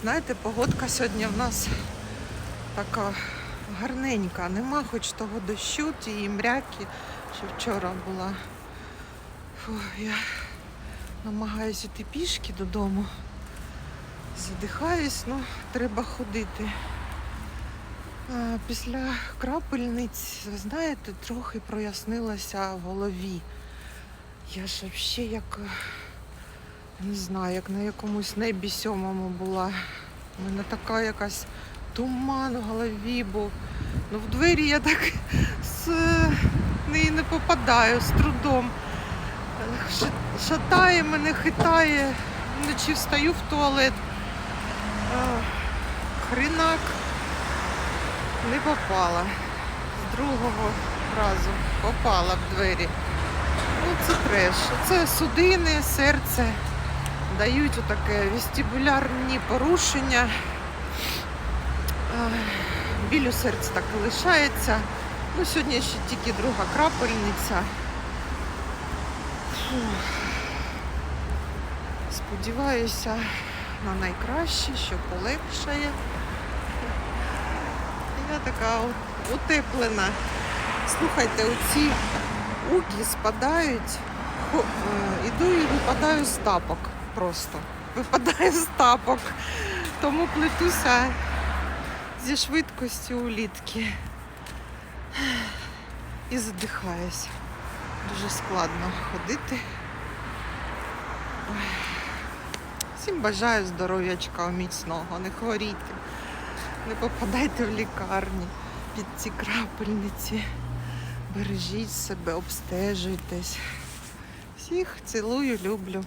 Знаєте, погодка сьогодні в нас така гарненька. Нема хоч того дощу, тієї мряки, що вчора була. Фу, я намагаюся йти пішки додому. Задихаюсь, ну треба ходити. Після крапельниць, ви знаєте, трохи прояснилося в голові. Я ж взагалі як не знаю, як на якомусь небі сьомому була. У мене така якась туман в голові був. Ну, в двері я так з неї не попадаю з трудом. Шатає мене, хитає. Вночі встаю в туалет. А, Хрінак не попала. З другого разу попала в двері. Ну, це треш. Це судини, серце дають отаке вестибулярні порушення. У серці так і лишається. Ну, сьогодні ще тільки друга крапельниця. Фух. Сподіваюся на найкраще, що полегшає. Я така утеплена. Слухайте, оці угі спадають. Е, Іду і випадаю з тапок просто. Випадаю з тапок. Тому плетуся зі швидкістю улітки. І задихаюсь. Дуже складно ходити. Всім бажаю здоров'ячка міцного, не хворійте, не попадайте в лікарні під ці крапельниці. Бережіть себе, обстежуйтесь. Всіх цілую, люблю.